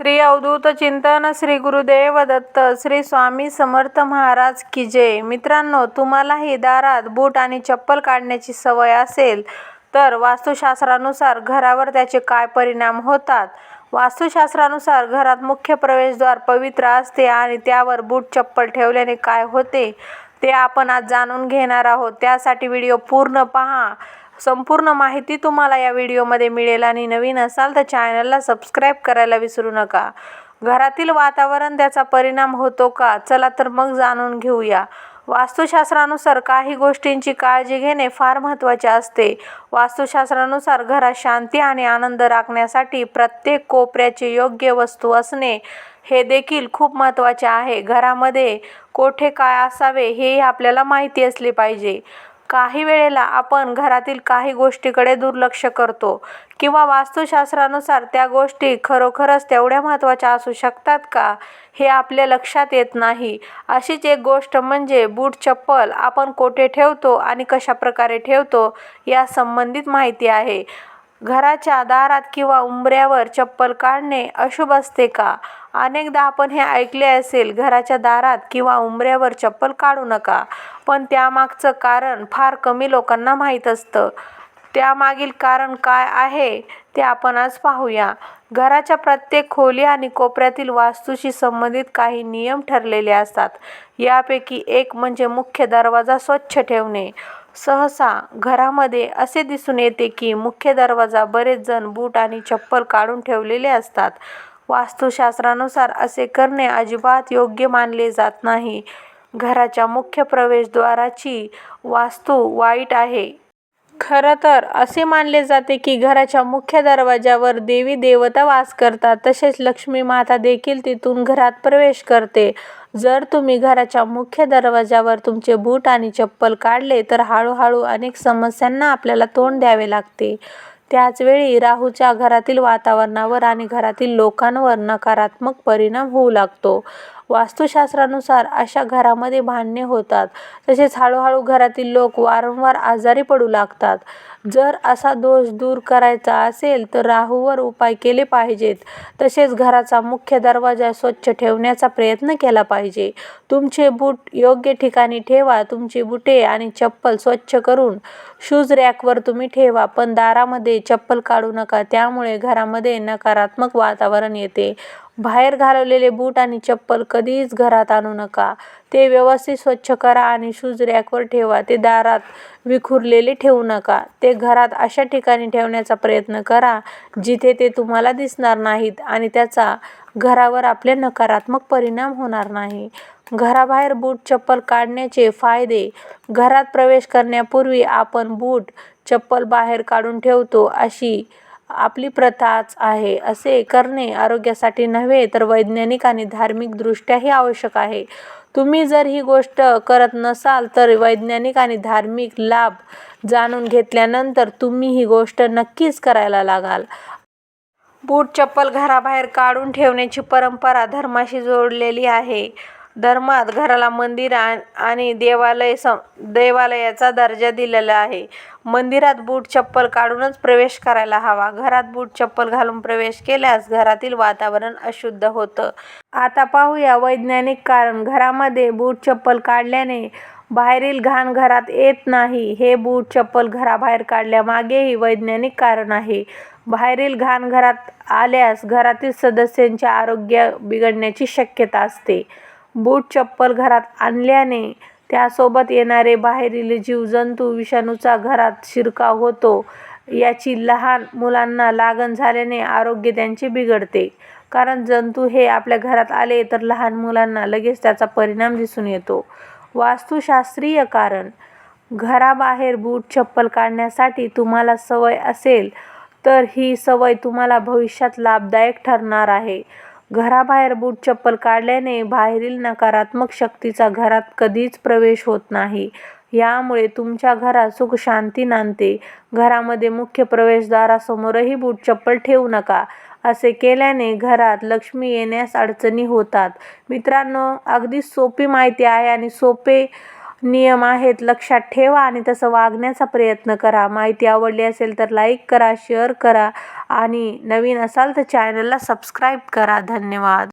श्री अवधूत चिंतन श्री गुरुदेव दत्त श्री स्वामी समर्थ महाराज की जय. मित्रांनो तुम्हालाही दारात बूट आणि चप्पल काढण्याची सवय असेल तर वास्तुशास्त्रानुसार घरावर त्याचे काय परिणाम होतात? वास्तुशास्त्रानुसार घरात मुख्य प्रवेशद्वार पवित्र असते आणि त्यावर बूट चप्पल ठेवल्याने काय होते? ते आपण आज जाणून घेणार आहोत. त्यासाठी व्हिडिओ पूर्ण पहा. संपूर्ण माहिती तुम्हाला या व्हिडिओमध्ये मिळेल आणि नवीन असाल तर चॅनलला सबस्क्राईब करायला विसरू नका. घरातील वातावरण त्याचा परिणाम होतो का? चला तर मग जाणून घेऊया. वास्तुशास्त्रानुसार काही गोष्टींची काळजी घेणे फार महत्त्वाचे असते. वास्तुशास्त्रानुसार घरात शांती आणि आनंद राखण्यासाठी प्रत्येक कोपऱ्याची योग्य वस्तू असणे हे देखील खूप महत्त्वाचे आहे. घरामध्ये कोठे काय असावे हेही आपल्याला माहिती असले पाहिजे. काही वेळेला आपण घरातील काही गोष्टीकडे दुर्लक्ष करतो किंवा वास्तुशास्त्रानुसार त्या गोष्टी खरोखरच तेवढ्या महत्त्वाच्या असू शकतात का हे आपल्या लक्षात येत नाही. अशीच एक गोष्ट म्हणजे बूट चप्पल आपण कोठे ठेवतो आणि कशा प्रकारे ठेवतो या संबंधित माहिती आहे. घराच्या दारात किंवा उंबऱ्यावर चप्पल काढणे अशुभ असते का? अनेकदा आपण हे ऐकले असेल घराच्या दारात किंवा उंबऱ्यावर चप्पल काढू नका. पण त्यामागचं कारण फार कमी लोकांना माहीत असतं. त्यामागील कारण काय आहे ते आपण आज पाहूया. घराच्या प्रत्येक खोली आणि कोपऱ्यातील वास्तूशी संबंधित काही नियम ठरलेले असतात. यापैकी एक म्हणजे मुख्य दरवाजा स्वच्छ ठेवणे. सहसा घरामध्ये असे दिसून येते की मुख्य दरवाजा बरेच जण बूट आणि चप्पल काढून ठेवलेले असतात. वास्तुशास्त्रानुसार असे करणे अजिबात योग्य मानले जात नाही. घराच्या मुख्य प्रवेशद्वाराची वास्तू वाईट आहे. खरं तर असे मानले जाते की घराच्या मुख्य दरवाजावर देवी देवता वास करतात. तसेच लक्ष्मी माता देखील तिथून घरात प्रवेश करते. जर तुम्ही घराच्या मुख्य दरवाजावर तुमचे बूट आणि चप्पल काढले तर हळूहळू अनेक समस्यांना आपल्याला तोंड द्यावे लागते. त्याचवेळी राहूच्या घरातील वातावरणावर आणि घरातील लोकांवर नकारात्मक परिणाम होऊ लागतो. वास्तुशास्त्रानुसार अशा घरामध्ये भांडणे होतात. तसेच हळूहळू घरातील लोक वारंवार आजारी पडू लागतात. जर असा दोष दूर करायचा असेल तर राहूवर उपाय केले पाहिजेत. तसेच घराचा मुख्य दरवाजा स्वच्छ ठेवण्याचा प्रयत्न केला पाहिजे. तुमचे बूट योग्य ठिकाणी ठेवा. तुमची बुटे आणि चप्पल स्वच्छ करून शूज रॅकवर तुम्ही ठेवा. पण दारामध्ये चप्पल काढू नका. त्यामुळे घरामध्ये नकारात्मक वातावरण येते. बाहेर घालवलेले बूट आणि चप्पल कधीच घरात आणू नका. ते व्यवस्थित स्वच्छ करा आणि शूज रॅकवर ठेवा. ते दारात विखुरलेले ठेवू नका. ते घरात अशा ठिकाणी ठेवण्याचा प्रयत्न करा जिथे ते तुम्हाला दिसणार नाहीत आणि त्याचा घरावर आपले नकारात्मक परिणाम होणार नाही. घराबाहेर बूट चप्पल काढण्याचे फायदे. घरात प्रवेश करण्यापूर्वी आपण बूट चप्पल बाहेर काढून ठेवतो अशी आपली प्रथाच आहे असे करणे आरोग्यासाठी नव्हे तर वैज्ञानिक आणि धार्मिकदृष्ट्याही आवश्यक आहे. तुम्ही जर ही गोष्ट करत नसाल तर वैज्ञानिक आणि धार्मिक लाभ जाणून घेतल्यानंतर तुम्ही ही गोष्ट नक्कीच करायला लागाल. बूट चप्पल घराबाहेर काढून ठेवण्याची परंपरा धर्माशी जोडलेली आहे. धर्मात घराला मंदिर आणि देवालय सं देवालयाचा दर्जा दिलेला आहे. मंदिरात बूट चप्पल काढूनच प्रवेश करायला हवा. घरात बूट चप्पल घालून प्रवेश केल्यास घरातील वातावरण अशुद्ध होतं. आता पाहूया वैज्ञानिक कारण. घरामध्ये बूट चप्पल काढल्याने बाहेरील घाण घरात येत नाही. हे बूट चप्पल घराबाहेर काढल्यामागेही वैज्ञानिक कारण आहे. बाहेरील घाण घरात आल्यास घरातील सदस्यांचे आरोग्य बिघडण्याची शक्यता असते. बूट चप्पल घरात आणल्याने त्यासोबत येणारे बाहेरील जीवजंतू विषाणूचा घरात शिरकाव होतो. याची लहान मुलांना लागण झाल्याने आरोग्य त्यांचे बिघडते. कारण जंतू हे आपल्या घरात आले तर लहान मुलांना लगेच त्याचा परिणाम दिसून येतो. वास्तुशास्त्रीय कारण घराबाहेर बूट चप्पल काढण्यासाठी तुम्हाला सवय असेल तर ही सवय तुम्हाला भविष्यात लाभदायक ठरणार आहे. घराबाहेर बूट चप्पल काढल्याने बाहेरील नकारात्मक शक्तीचा घरात कधीच प्रवेश होत नाही. यामुळे तुमच्या घरात सुख शांती नांदते. घरामध्ये मुख्य प्रवेशद्वारासमोरही बूट चप्पल ठेवू नका असे केल्याने घरात लक्ष्मी येण्यास अडचणी होतात. मित्रांनो अगदी सोपी माहिती आहे आणि सोपे नियम आहेत लक्षात ठेवा आणि तसं वागण्याचा प्रयत्न करा. माहिती आवडली असेल तर लाईक करा शेअर करा आणि नवीन असाल तर चॅनलला सबस्क्राईब करा. धन्यवाद.